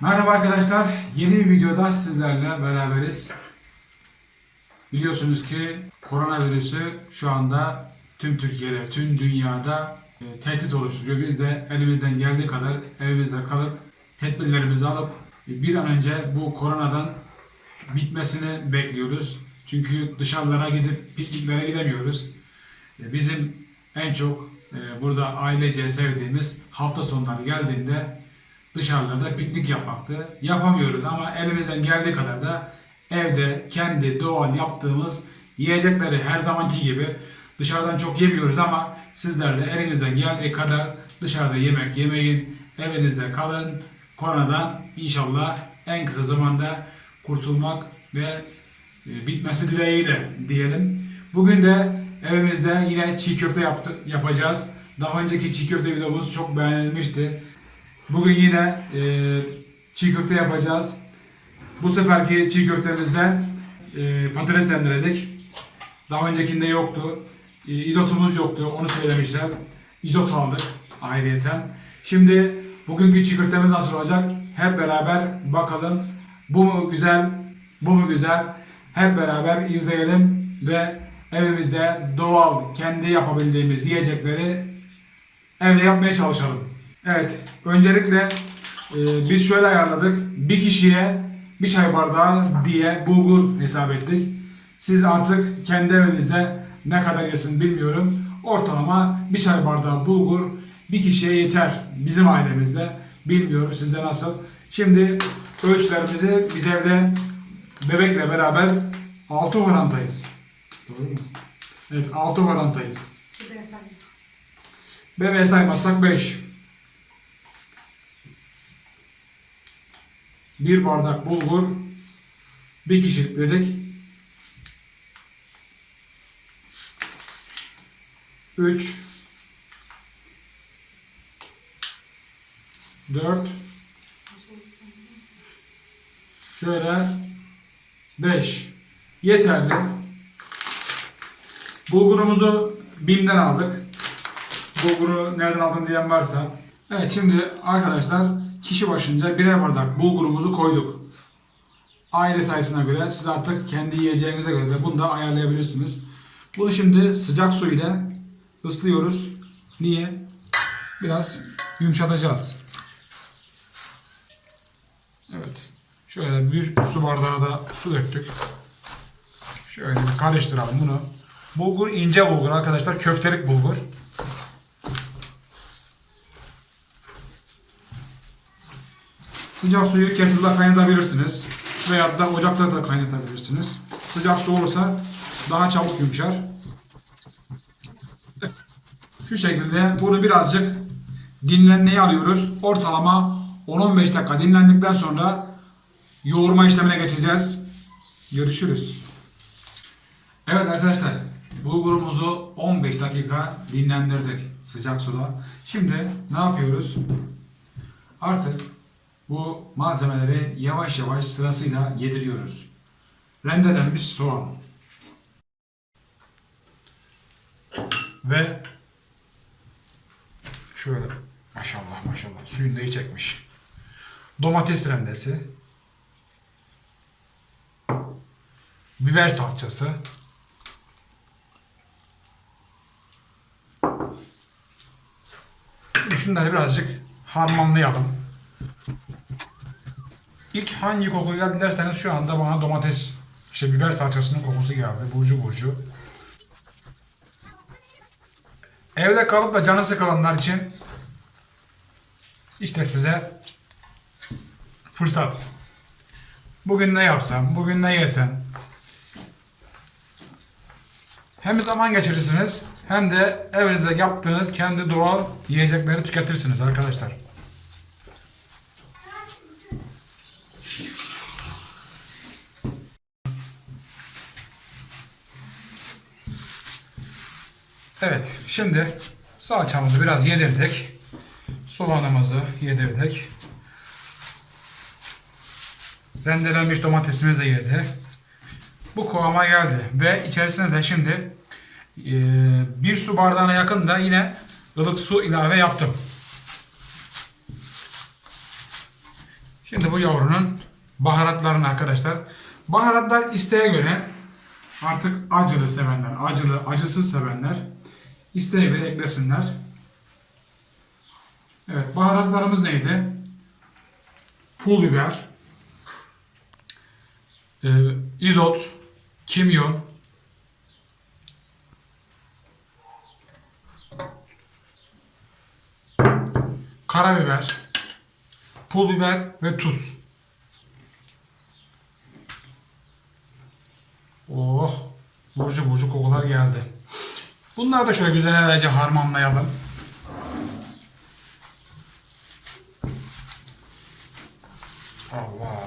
Merhaba arkadaşlar, yeni bir videoda sizlerle beraberiz. Biliyorsunuz ki koronavirüsü şu anda tüm Türkiye'de, tüm dünyada e, tehdit oluşturuyor. Biz de elimizden geldiği kadar evimizde kalıp tedbirlerimizi alıp e, bir an önce bu koronadan bitmesini bekliyoruz. Çünkü dışarılara gidip pikniklere gidemiyoruz. E, Bizim en çok burada ailece sevdiğimiz hafta sonları geldiğinde dışarılarda piknik yapmaktı. Yapamıyoruz ama elimizden geldiği kadar da evde kendi doğal yaptığımız yiyecekleri her zamanki gibi dışarıdan çok yemiyoruz ama sizler de elinizden geldiği kadar dışarıda yemek yemeyin, evinizde kalın. Koronadan inşallah en kısa zamanda kurtulmak ve e, bitmesi dileğiyle diyelim. Bugün de evimizde yine çiğ köfte yaptı, yapacağız. Daha önceki çiğ köfte videomuz çok beğenilmişti. Bugün yine e, çiğ köfte yapacağız. Bu seferki çiğ köftemizden e, patates rendeledik. Daha öncekinde yoktu. E, izotumuz yoktu. Onu söylemişler. İzot aldık ayrıyeten. Şimdi bugünkü çiğ köftemiz nasıl olacak? Hep beraber bakalım. Bu mu güzel? Bu mu güzel? Hep beraber izleyelim ve evimizde doğal kendi yapabildiğimiz yiyecekleri evde yapmaya çalışalım. Evet, öncelikle e, biz şöyle ayarladık. Bir kişiye bir çay bardağı diye bulgur hesap ettik. Siz artık kendi evinizde ne kadar yesin bilmiyorum. Ortalama bir çay bardağı bulgur bir kişiye yeter bizim ailemizde. Bilmiyorum sizde nasıl. Şimdi ölçülerimizi biz evde bebekle beraber 6 orantayız. Doğru mu? Evet 6 orantayız. Bebeğe saymazsak 5. Bir bardak bulgur, bir kişilik dedik. 3 4 Şöyle 5 Yeterli. Bulgurumuzu BİM'den aldık. Bulguru nereden aldın diyen varsa. Evet şimdi arkadaşlar kişi başınca birer bardak bulgurumuzu koyduk. Aile sayısına göre siz artık kendi yiyeceğinize göre de bunu da ayarlayabilirsiniz. Bunu şimdi sıcak su ile ıslıyoruz. Niye? Biraz yumuşatacağız. Evet. Şöyle bir su bardağı da su döktük. Şöyle bir karıştıralım bunu. Bulgur ince bulgur arkadaşlar. Köftelik bulgur. Sıcak suyu kettle'da kaynatabilirsiniz. Veya da ocakta da kaynatabilirsiniz. Sıcak su olursa daha çabuk yumuşar. Şu şekilde bunu birazcık dinlenmeye alıyoruz. Ortalama 10-15 dakika dinlendikten sonra yoğurma işlemine geçeceğiz. Görüşürüz. Evet arkadaşlar bulgurumuzu 15 dakika dinlendirdik sıcak suda. Şimdi ne yapıyoruz? Artık bu malzemeleri yavaş yavaş sırasıyla yediriyoruz. Rendelenmiş soğan. Ve şöyle maşallah maşallah suyunu da iyi çekmiş. Domates rendesi. Biber salçası. Şimdi şunları birazcık harmanlayalım. İlk hangi koku geldi derseniz şu anda bana domates, işte biber salçasının kokusu geldi. Burcu burcu. Evde kalıp da canı sıkılanlar için işte size fırsat. Bugün ne yapsam, bugün ne yesem. Hem zaman geçirirsiniz hem de evinizde yaptığınız kendi doğal yiyecekleri tüketirsiniz arkadaşlar. Evet, şimdi salçamızı biraz yedirdik. Soğanımızı yedirdik. Rendelenmiş domatesimiz de yedi. Bu kıvama geldi ve içerisine de şimdi e, bir su bardağına yakın da yine ılık su ilave yaptım. Şimdi bu yavrunun baharatlarını arkadaşlar. Baharatlar isteğe göre artık acılı sevenler, acılı, acısız sevenler isteğe göre eklesinler. Evet, baharatlarımız neydi? Pul biber, e, izot, kimyon, karabiber, pul biber ve tuz. Oh, burcu burcu kokular geldi. Bunları da şöyle güzelce harmanlayalım. Allah.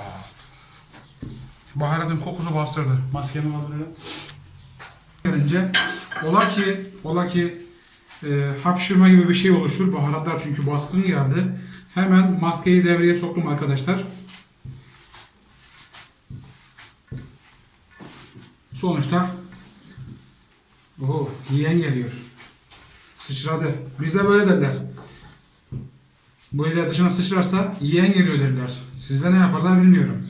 Baharatın kokusu bastırdı. Maskemi kaldırıyorum. Gelince ola ki ola ki e, hapşırma gibi bir şey oluşur. Baharatlar çünkü baskın geldi. Hemen maskeyi devreye soktum arkadaşlar. Sonuçta Oho, yiyen geliyor. Sıçradı. Bizde böyle derler. Bu ile dışına sıçrarsa yiyen geliyor derler. Sizde ne yaparlar bilmiyorum.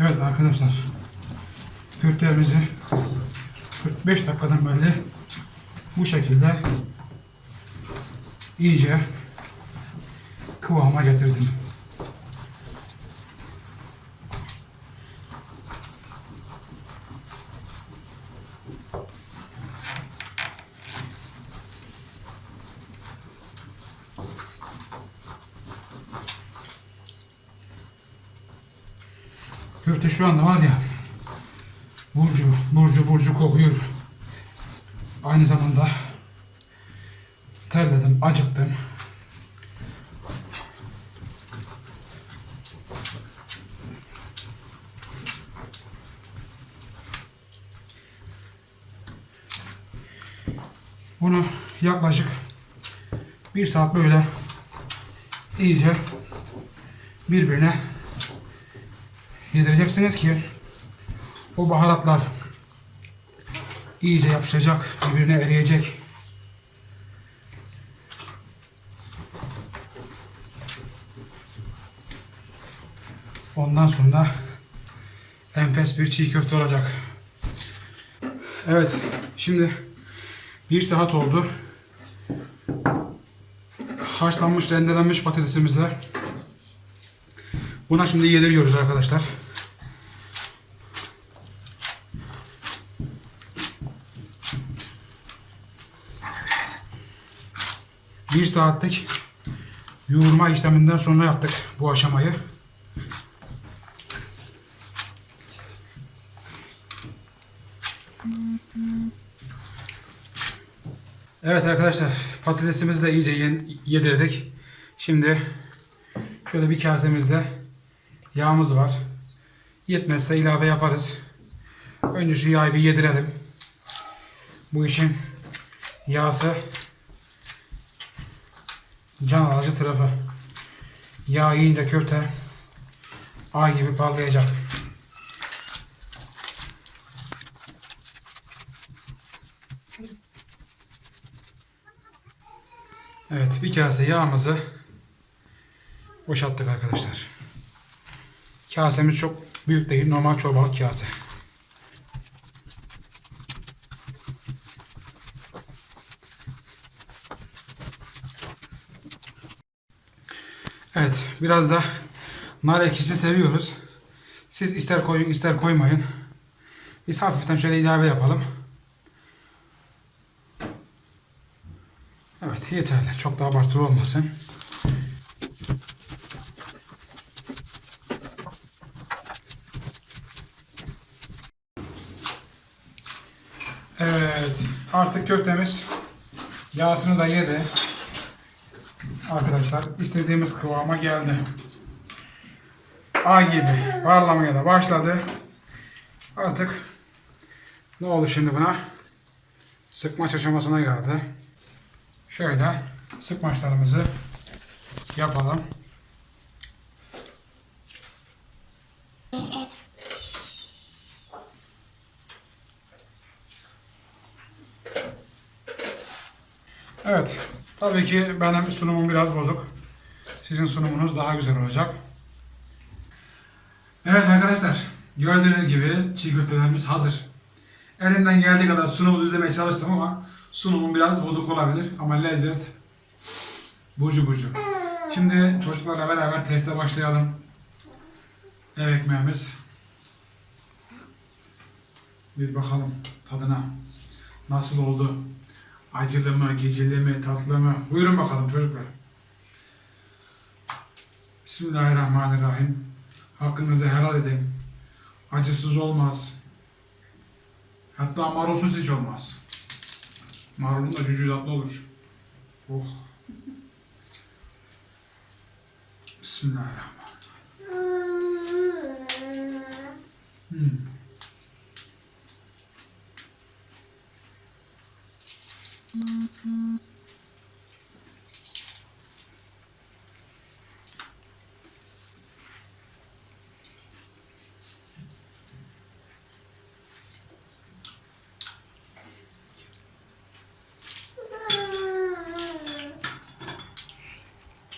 Evet arkadaşlar. Köftelerimizi 45 dakikadan beri bu şekilde iyice kıvama getirdim. Köfte şu anda var ya burcu burcu burcu kokuyor. Aynı zamanda terledim, acıktım. Bunu yaklaşık bir saat böyle iyice birbirine yedireceksiniz ki o baharatlar iyice yapışacak, birbirine eriyecek. Ondan sonra enfes bir çiğ köfte olacak. Evet, şimdi bir saat oldu. Haşlanmış, rendelenmiş patatesimizle Buna şimdi yediriyoruz arkadaşlar. Bir saatlik yoğurma işleminden sonra yaptık bu aşamayı. Evet arkadaşlar patatesimizi de iyice yedirdik. Şimdi şöyle bir kasemizde yağımız var. Yetmezse ilave yaparız. Önce şu yağı bir yedirelim. Bu işin yağsı can alıcı tarafı. Yağ yiyince köfte ay gibi parlayacak. Evet bir kase yağımızı boşalttık arkadaşlar. Kasemiz çok büyük değil. Normal çorbalık kase. Evet. Biraz da nar ekşisi seviyoruz. Siz ister koyun ister koymayın. Biz hafiften şöyle ilave yapalım. Evet yeterli. Çok da abartılı olmasın. Evet. Artık köftemiz yağsını da yedi. Arkadaşlar istediğimiz kıvama geldi. Ay gibi parlamaya da başladı. Artık ne oldu şimdi buna? Sıkmaç aşamasına geldi. Şöyle sıkmaçlarımızı yapalım. Evet. Tabii ki benim sunumum biraz bozuk. Sizin sunumunuz daha güzel olacak. Evet arkadaşlar. Gördüğünüz gibi çiğ köftelerimiz hazır. Elimden geldiği kadar sunumu düzlemeye çalıştım ama sunumum biraz bozuk olabilir. Ama lezzet burcu burcu. Şimdi çocuklarla beraber teste başlayalım. Ev ekmeğimiz. Bir bakalım tadına. Nasıl oldu? Acılı mı, geceli? Buyurun bakalım çocuklar. Bismillahirrahmanirrahim. Hakkınızı helal edin. Acısız olmaz. Hatta marulsuz hiç olmaz. Marulun da tatlı olur. Oh. Bismillahirrahmanirrahim. Hmm.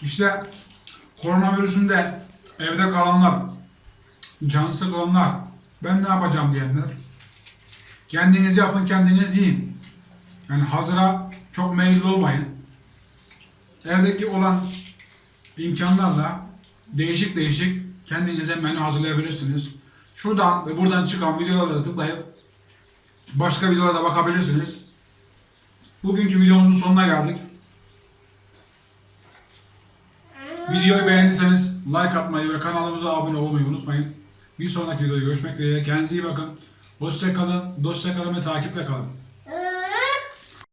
İşte koronavirüsünde evde kalanlar, canı sıkılanlar, ben ne yapacağım diyenler, kendiniz yapın, kendiniz yiyin. Yani hazıra çok meyilli olmayın. Evdeki olan imkanlarla değişik değişik kendinize menü hazırlayabilirsiniz. Şuradan ve buradan çıkan videolara tıklayıp başka videolara da bakabilirsiniz. Bugünkü videomuzun sonuna geldik. Videoyu beğendiyseniz like atmayı ve kanalımıza abone olmayı unutmayın. Bir sonraki videoda görüşmek dileğiyle. Kendinize iyi bakın. Hoşça kalın, dostça kalın ve takiple kalın.